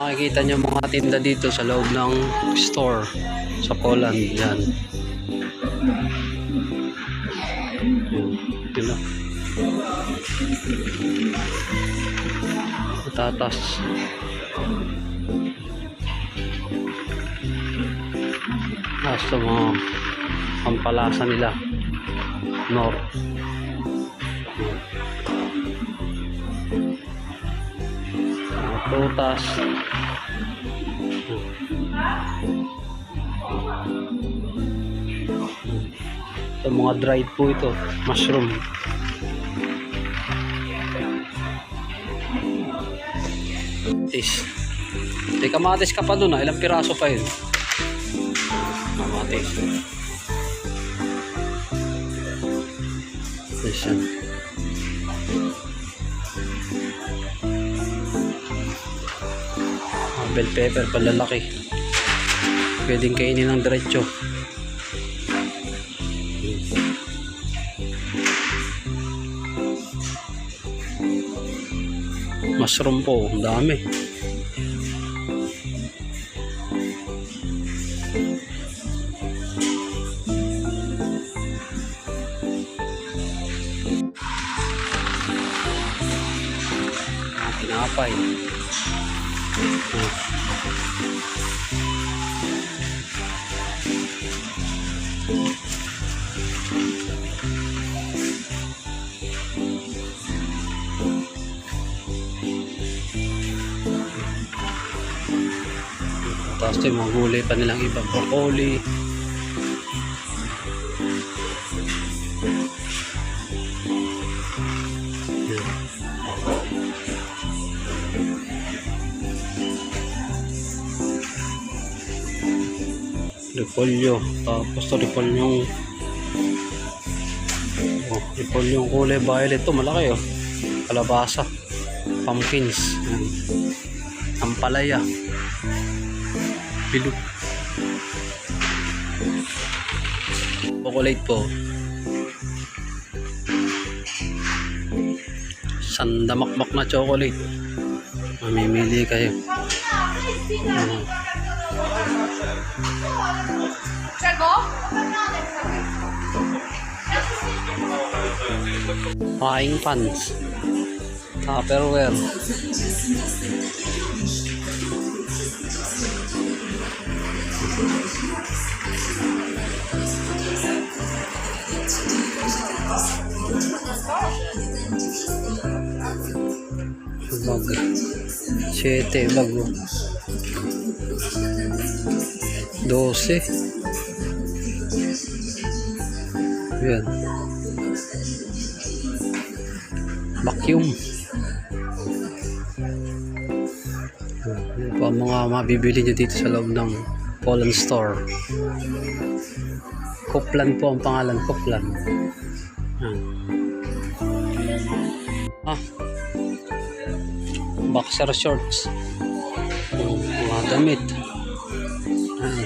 Makikita niyo mga tinda dito sa loob ng store sa Poland. Yan. Yun. Lang. Tatas. Basta mga pampalasa nila. Nor. Mga prutas. Ito mga dried po ito. Mushroom. Is. May kamatis ka pa dun ah. Ilang piraso pa yun? Kamatis. Yes, yan. Bell pepper palalaki. Pwedeng kainin ng diretso. Mushroom po, ang dami. Tapos ito yung mga gulay pa nilang iba. Broccoli. Repolyo. Tapos ito repolyo yung oh, repolyo yung kulay violet. Ito malaki oh. Kalabasa. Pumpkins. Yan. Ampalaya. Bilog. Chocolate po. Sandamakmak na chocolate. Mamimili kayo. Ano. Czego? Frying pans. Tupperware. Bago. Siyete, bago. 12 yan vacuum yun po ang mga mabibili nyo dito sa loob ng Poland store. Koplan po ang pangalan Koplan. Ah. Boxer shorts mga damit. Ang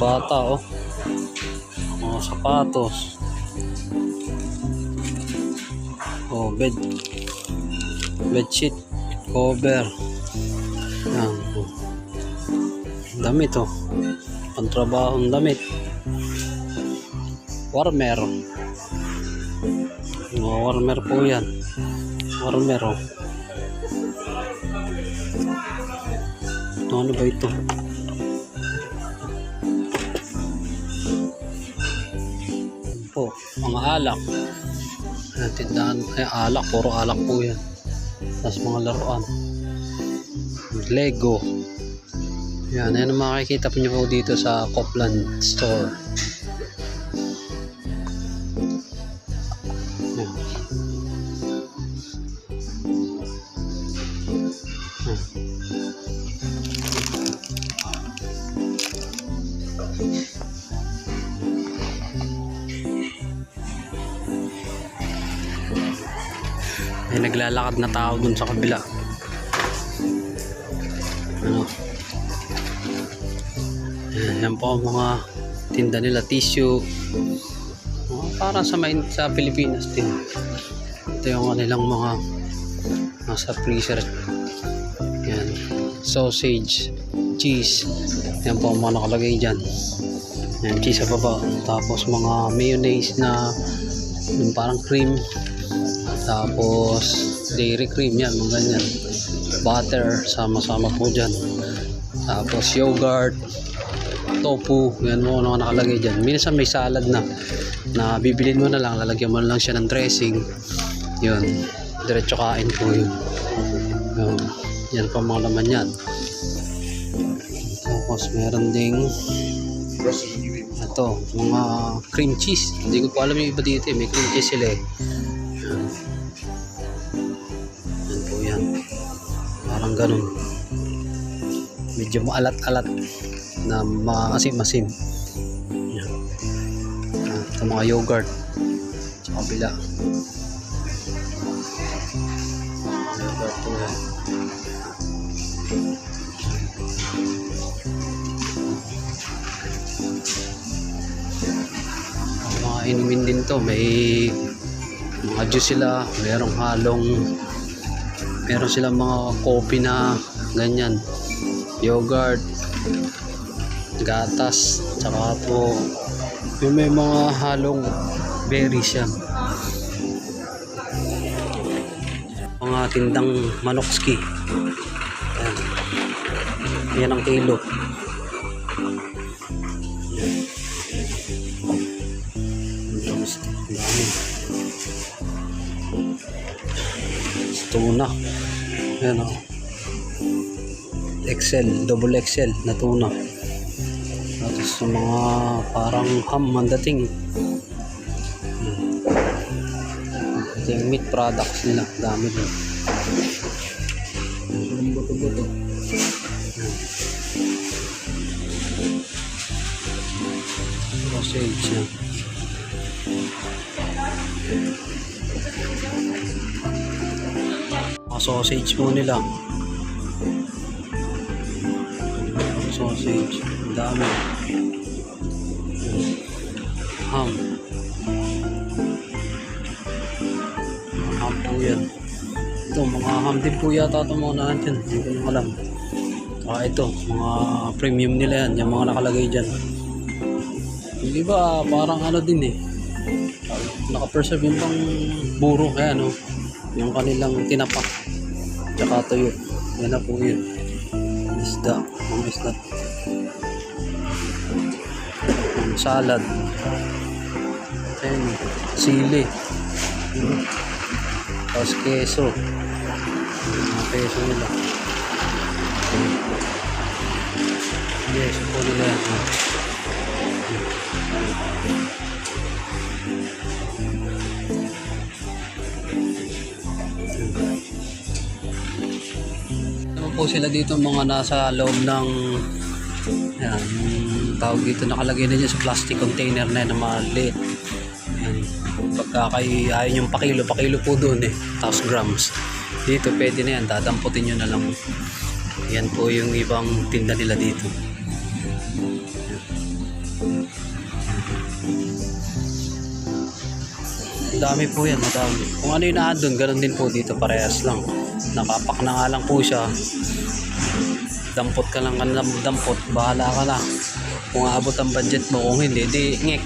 bata oh. Mga sapatos. Oh, bed. Bedsheet. Cover. Yan. oh. Damit oh. Pantrabahong damit. Warmer. Mga warmer po yan. Warmer oh. Ano ba ito? Po, mga alak. Ayan, tindahan, ay alak, puro alak po yan. Tapos mga laruan. Lego. Yan, yan ang makikita po nyo po dito sa Copland Store. May naglalakad na tao dun sa kabila. Ano? Yan, po ang mga tinda nila, tissue. Mga para sa main sa Pilipinas din. Ito yung kanilang mga nasa freezer. Yan. Sausage, cheese. Yan po ang mga nakalagay dyan. Yan, cheese sa baba. Tapos mga mayonnaise na yung parang cream. Tapos dairy cream yan, mga ganyan. Butter, sama-sama po dyan. Tapos yogurt, tofu, yan mo ano nakalagay dyan. Minsan may salad na na bibilin mo na lang, lalagyan mo na lang siya ng dressing. Yun, diretso kain po yun. Yun, yan pa mga laman yan. Tapos meron ding ito, mga cream cheese. Hindi ko po alam yung iba dito eh. May cream cheese sila eh. Ganun. Medyo maalat-alat na maasim-asim. Yan. Yan. Ito mga yogurt. Sa kabila. Yogurt po yan. mga inumin din to may mga juice sila merong halong meron silang mga coffee na ganyan. Yogurt gatas tsaka po yung may mga halong berries yan. Mga tindang manokski yan yan ang kilo Ang dami. Tuna. Ayan o. XL, double XL na tuna. Tapos mga parang ham ang dating. Yung meat products nila. Dami din. Ang buto-buto. Sausage yan. Mga sausage po nila. Sausage. Ang dami. Ham. Mga ham po yan. Ito, mga ham din po yata ito mga nahan dyan. Hindi ko alam. Saka ito, mga premium nila yan. Yung mga nakalagay dyan. Yung iba, parang ano din eh. Naka-preserve yung pang buro. Kaya no, yung kanilang tinapak. Tsaka tuyo. Yan na po yun. Isda. Mga isda. Salad. Ayan. Sili. Tapos keso. Mga keso nila. Yes, po nila yan. Po sila dito mga nasa loob ng yan, yung tawag dito nakalagay na dyan sa plastic container na na maliit. Yan. Pagka kayo ayaw yung pakilo, pakilo po doon eh. Tapos grams. Dito pwede na yan, dadamputin nyo na lang. Yan po yung ibang tinda nila dito. Dami po yan, madami. Kung ano yung naandun, ganun din po dito, parehas lang. Nakapak na nga lang po siya. Dampot ka lang ka ng dampot, bahala ka na. Kung aabot ang budget mo, kung hindi, di ngek.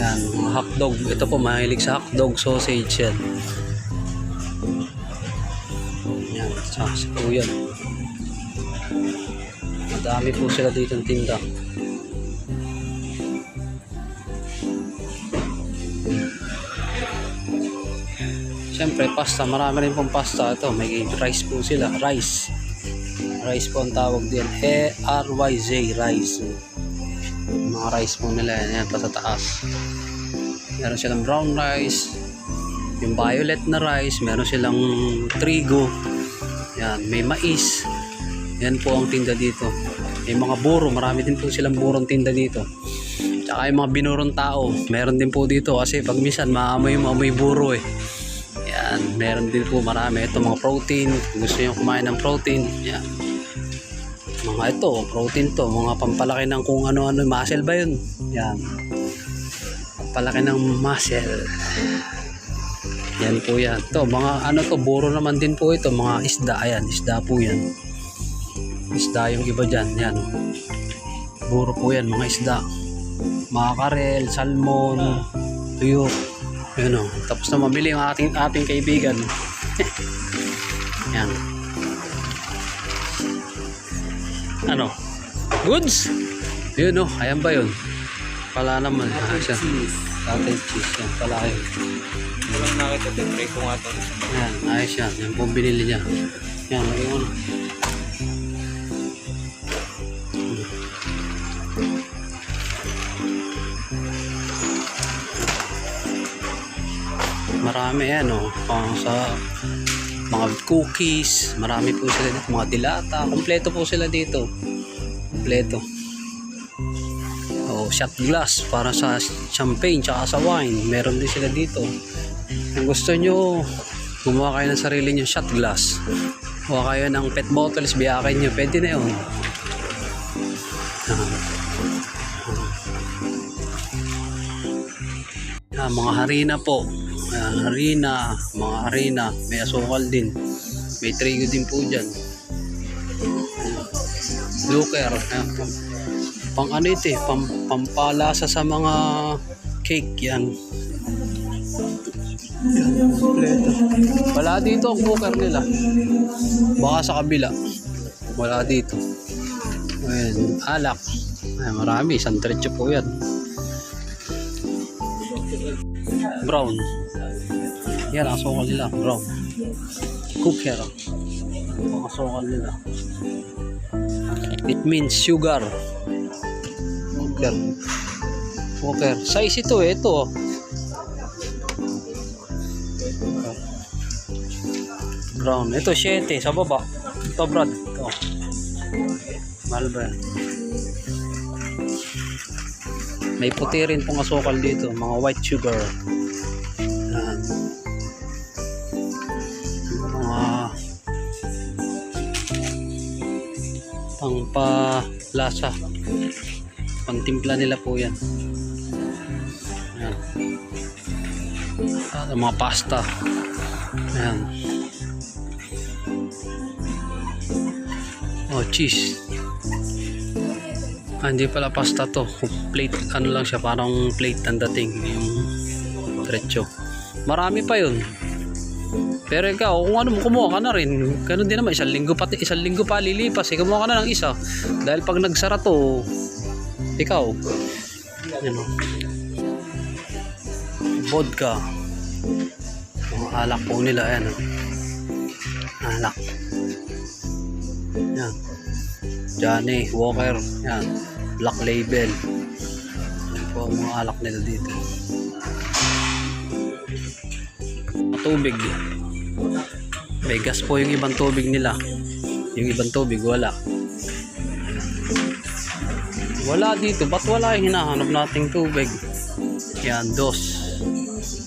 Yan, hotdog. Ito po, mahilig sa hotdog sausage yan. Yan, saksi po yan. Madami po sila dito ng tinda. Siyempre, pasta. Marami rin pong pasta. Ito, may rice po sila. Rice. Rice po ang tawag din. E-R-Y-Z. Rice. Mga rice po nila. Yan, yan pa sa taas. Meron silang brown rice. Yung violet na rice. Meron silang trigo. Yan, may mais. Yan po ang tinda dito. May mga buro. Marami din po silang burong tinda dito. Tsaka yung mga binurong tao. Meron din po dito. Kasi pag minsan, maamoy yung amoy buro eh. Yan, meron din po marami. Ito mga protein. Kung gusto nyo kumain ng protein, yan. Mga ito, protein to. Mga pampalaki ng kung ano-ano. Muscle ba yun? Yan. Pampalaki ng muscle. Yan po yan. To, mga ano to, buro naman din po ito. Mga isda. Ayan, isda po yan. Isda yung iba dyan. Yan. Buro po yan, mga isda. Mga karel, salmon, tuyok. Yun o. Tapos na mamili yung ating, ating kaibigan. yan. Ano? Goods? Yun o. Ayan ba yun? Pala naman. Ah, siya. Cottage cheese. Yan pala yun. Walang nakita din. Try ko nga ito. Yan, ayos yan. Yan po binili niya. Yan, lagyan mo na. Marami yan, oh. Pang sa mga cookies, marami po sila dito, mga dilata, kompleto po sila dito. Kompleto. Oh, shot glass para sa champagne tsaka sa wine. Meron din sila dito. Kung gusto nyo, gumawa kayo ng sarili nyo shot glass. Kuha kayo ng pet bottles, biyakin nyo. Pwede na yun. Ah, mga harina po. Ayan, harina, mga harina. May asukal din. May trigo din po dyan. Looker. Ayan, pang, ano ito eh, pang, pampalasa sa mga cake yan. Wala dito ang cooker nila. Baka sa kabila. Wala dito. Ayan, alak. Ay, marami. Isang po yan. Brown. Yan, ang sukal nila. Brown. Cooker. Ang sukal nila. It means sugar. Cooker. Cooker. Size ito eh. Ito oh. brown. Ito, 7 sa baba. Ito, Brad. Ito. Mahal ba yan? May puti rin pong asukal dito. Mga white sugar. Pangpalasa. Pangtimpla nila po yan. Yan. Ah, mga pasta. Ayan. Oh, cheese. Ah, hindi pala pasta to. Plate, ano lang siya, parang plate ang dating. Yung diretso. Marami pa yun. Pero ikaw, kung ano mo, kumuha ka na rin. Ganun din naman, isang linggo pati, isang linggo pa lilipas. Eh, kumuha ka na ng isa. Dahil pag nagsara to, ikaw, ano, vodka. Alak po nila, ayan. oh. Alak. Yan. Johnny Walker. Yan. Black Label. Yan po ang mga alak nila dito. Tubig. May gas po yung ibang tubig nila. Yung ibang tubig wala. Wala dito. Ba't wala yung hinahanap nating tubig? Yan, dos.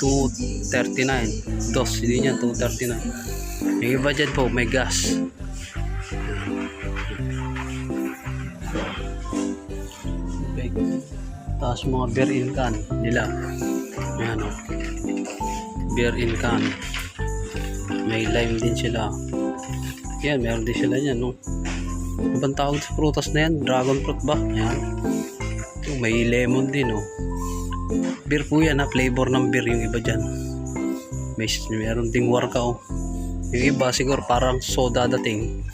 239. Dos, hindi niya 239. Yung iba dyan po, may gas. Tubig. Tapos mga beer in can nila. Ayan o. Beer in can. May lime din sila. Yan, meron din sila yan. No? Ano bang tawag sa prutas na yan? Dragon fruit ba? Ayan. Ito, may lemon din oh. Beer po yan ha. Flavor ng beer yung iba dyan. May meron ding warka oh. Yung iba siguro parang soda dating.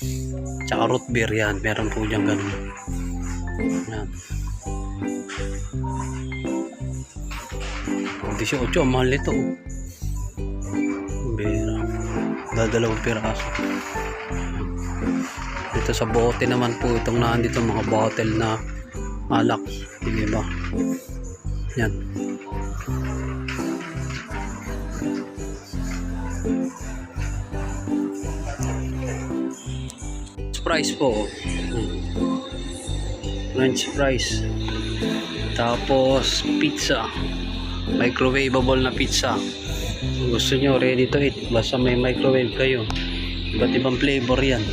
Tsaka root beer yan. Meron po dyan ganun. Yan. Oh, 18. Ang mahal nito. oh. Dadalawang piraso. Dito sa bote naman po itong nandito mga bottle na alak. Yung iba. Yan. Fries po. French fries. Tapos pizza. Microwavable na pizza. Gusto nyo ready to eat. Basta may microwave kayo. Iba't ibang flavor yan.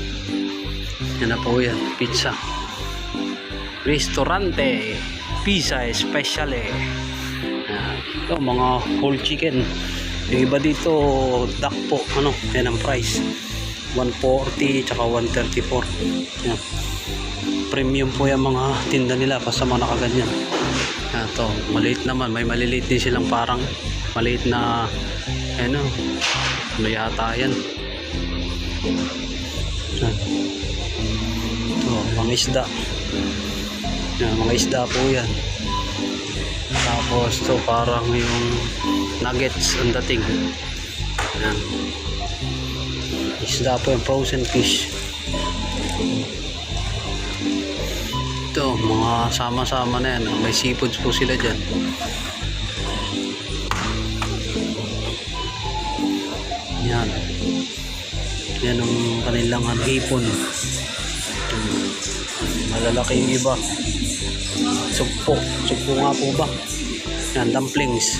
Yan na po yan. Pizza. Ristorante. Pizza especially. Yan. Ito mga whole chicken. Yung iba dito, duck po, ano, yan ang price. 140 tsaka 134. Yan. Premium po yung mga tinda nila basta mga nakaganyan. Yan to, maliit naman. May maliliit din silang parang maliit na ano, ano yata. Yan. Ito, mga isda. Yan, mga isda po yan. Tapos to parang yung nuggets ang dating. Yan. Isda po yung frozen fish. Ito, mga sama-sama na yan. May seafoods po sila dyan. Yan. Yan ang kanilang hipon. Malalaki yung iba. Sugpo. Sugpo nga po ba? Yan, dumplings.